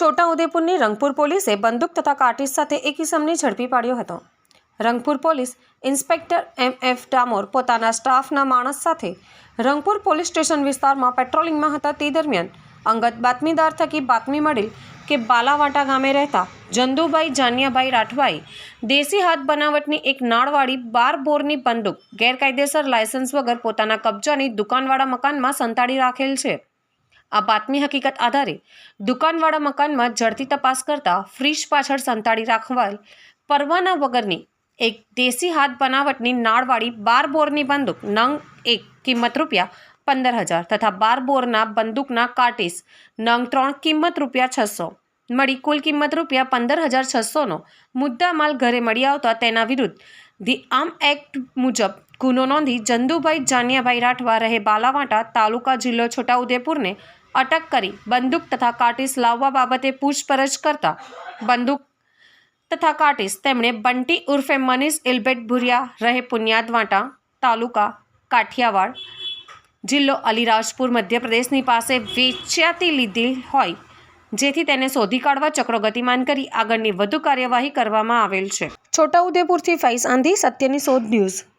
છોટાઉદેપુરની રંગપુર પોલીસે બંદૂક તથા કાર્ટિસ સાથે એક ઇસમને ઝડપી પાડ્યો હતો. Rangpur police inspector M F Damor પોતાના સ્ટાફના માણસ સાથે રંગપુર પોલીસ સ્ટેશન વિસ્તારમાં પેટ્રોલિંગમાં હતા. તે દરમિયાન અંગત બાતમીદાર થકી બાતમી મળેલ કે બાલાવાટા ગામે રહેતા જંદુભાઈ જાનિયાભાઈ રાઠવાએ દેશી હાથ બનાવટની એક નાળવાળી બાર બોરની બંદૂક ગેરકાયદેસર લાયસન્સ વગર પોતાના કબજાની દુકાનવાળા મકાનમાં સંતાડી રાખેલ છે. આ બાતમી હકીકત આધારે દુકાનવાળા મકાનમાં ઝડપી તપાસ કરતા ફ્રીજ પાછળ સંતાડી રાખવાલ પરવાના વગરની એક દેશી હાથ બનાવટની નાળવાળી બાર બોરની બંદૂક નંગ એક કિંમત રૂપિયા પંદર હજાર તથા બાર બોરના બંદૂકના કાર્ટિસ નંગ ત્રણ કિંમત રૂપિયા છસો. મળી કુલ કિંમત રૂપિયા પંદર હજાર છસોનો મુદ્દા માલ ઘરે મળી આવતા તેના વિરુદ્ધ ધી આર્મ એક્ટ મુજબ ગુનો નોંધી જંદુભાઈ જાનિયાભાઈ રાઠવા રહે બાલાવાંટા તાલુકા જિલ્લો છોટાઉદેપુરને અટક કરી બંદૂક તથા કાટીસ લાવવા બાબતે પૂછપરછ કરતા બંદૂક તથા કાટીસ તેમણે બંટી ઉર્ફે મનીષ ઇલબેટ ભુરિયા રહે પુન્યાદવાંટા તાલુકા કાઠિયાવાડ જિલ્લો અલીરાજપુર મધ્યપ્રદેશની પાસે વેચ્યાતી લીધી હોય જેથી તેને શોધી કાઢવા ચક્રો ગતિમાન કરી આગળની વધુ કાર્યવાહી કરવામાં આવેલ છે. છોટાઉદેપુરથી ફૈઝ આંધી, સત્યની શોધ ન્યૂઝ.